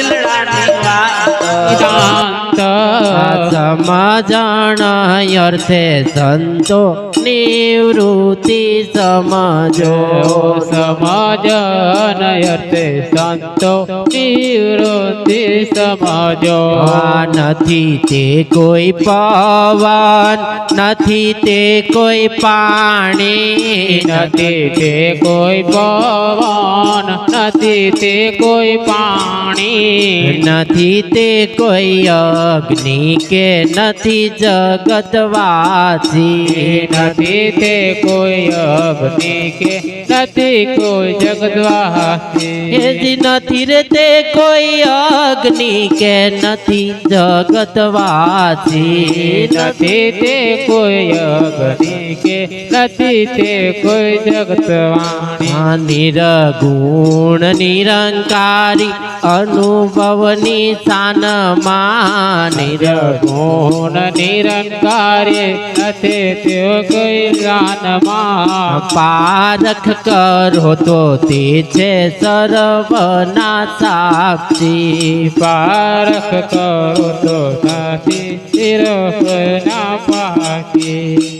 दिलड़ा दिलवा વાતો શાંત સમજણ અર્થે સંતો નિવૃત્તિ સમજો સમજન અર્થે સંતો નિવૃત્તિ સમજો આ નથી તે કોઈ પવન નથી તે કોઈ પાણી નથી તે કોઈ પવન નથી તે કોઈ પાણી નથી તે કોઈ અગ્નિ કે નથી જગતવાસી નથી તે કોઈ અગ્નિ કે નથી કોઈ જગદવાસી એજી નથી રે તે કોઈ અગ્નિ કે નથી જગતવાસી નથી તે કોઈ અગ્નિ કે નથી તે કોઈ જગતવાણી આ નિરગુણ નિરંકારી અનુભવની સાનમાં નિરગુણ ગુણ નિરંકારે નથી તેઓ કોઈ ગાનમાં પારખ કરો તો તે છે સર્વના સાક્ષી. પારખ કરો તો નથી શિરના પાકી.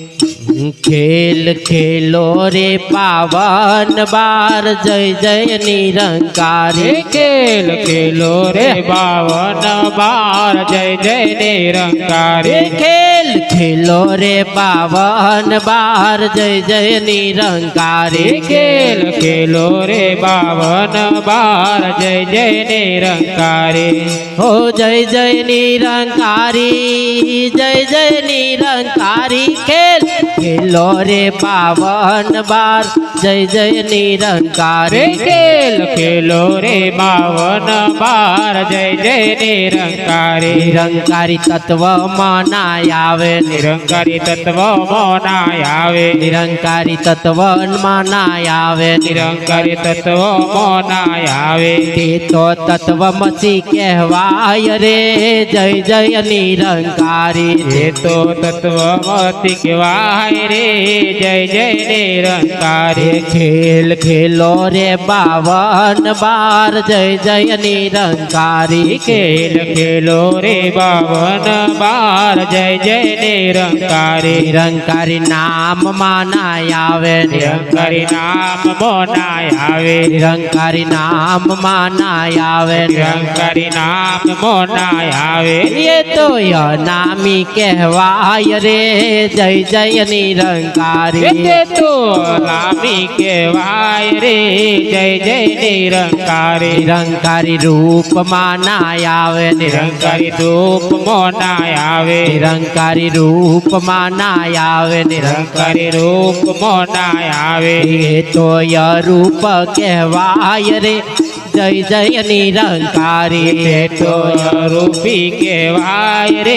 ખેલ ખેલો રે પાવન બાર જય જય નિરંકારી. ખેલ ખેલો રે પાવન બાર જય જય નિરંકારી. ખેલ ખેલો રે બાવન, બાર જય જય નિરંકારી ખેલ. ખેલો રે બાવન, બાર જય જય નિરંકારી હો જય જય નિરંકારી જય જય નિરંકારી ખેલ. ખેલો રે બાવન, બાર જય જય નિરંકાર ખેલ ખેલો રે બાવન બાર જય જય નિરંકારી નિરંકારી તત્વ મનાય આવે નિરંકારી તત્વ મનાય આવે. નિરંકારી તત્વ મનાય આવે. નિરંકારી તત્વ મનાય આવે. તે તો તત્વમસી કહેવાય રે. જય જય નિરંકારી. એ તો તત્વમતી કહેવાય રે. જય જય નિરંકારી. खेल खेलो रे बावन बार जय जय निरंकारी खेल खेलो रे बावन बार जय जय निरंकारी। निरंकारी नाम मानाय आवे निरंकारी नाम मोनाय आवे निरंकारी नाम माना आवे निरंकारी नाम मोनाय आवे ये तो यो नामी कहवाय रे जय जय निरंकारी। ये तो नामी કહેવાય રે? જય જય નિરંકારી. નિરંકારી રૂપમાં ના આવે નિરંકારી રૂપ ના આવે. નિરંકારી રૂપમાં ના આવે નિરંકારી રૂપ ના આવે. એ તો યરૂપ કહેવાય રે. जय जय निरंकारी। तो रूपी के वाय रे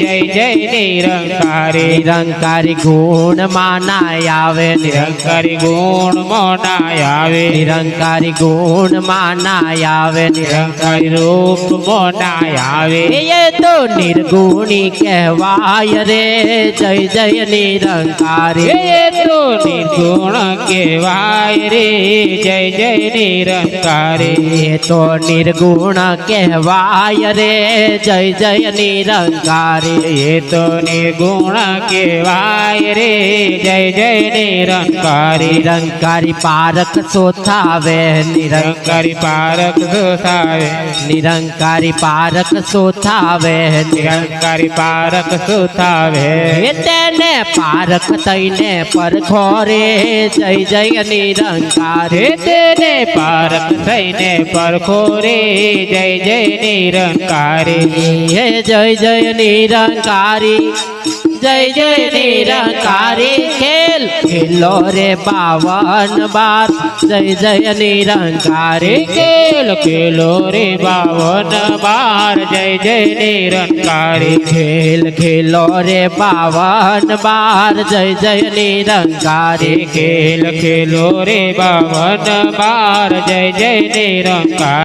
जय जय निरंकारी। निरंकारी गुण मानायावे। निरंकारी गुण मोनायावे। निरंकारी गुण मानायावे। निरंकारी रूप मोनायावे। ये तो निर्गुणी कहवाय रे जय जय निरंकारी। ये तो निर्गुण कहवाय रे जय जय निरंकारी। રે જય જય નિરંકારી એ તો નિર્ગુણ કહેવાય રે જય જય નિરંકારી એ તો નિર્ગુણ કહેવાય રે જય જય નિરંકારી નિરંકારી પારક સોથાવે નિરંકારી પારક સુથાવે નિરંકારી પારક સોથાવે નિરંકારી પારક સુથાવે એ તેને પારખ થઈને પરખો રે જય જય નિરંકારી હે તેને પારક થઈને પરખો રે જય જય નિરંકારી જય જય નિરંકારી. जय जय निरंकारी खेल। खेलो रे बावन बार। जय जय निरंकारी खेल। खेलो रे बावन बार। जय जय निरंकारी खेल। खेलो रे बावन बार। जय जय निरंकारी खेल। खेलो रे बावन बार। जय जय निरंकार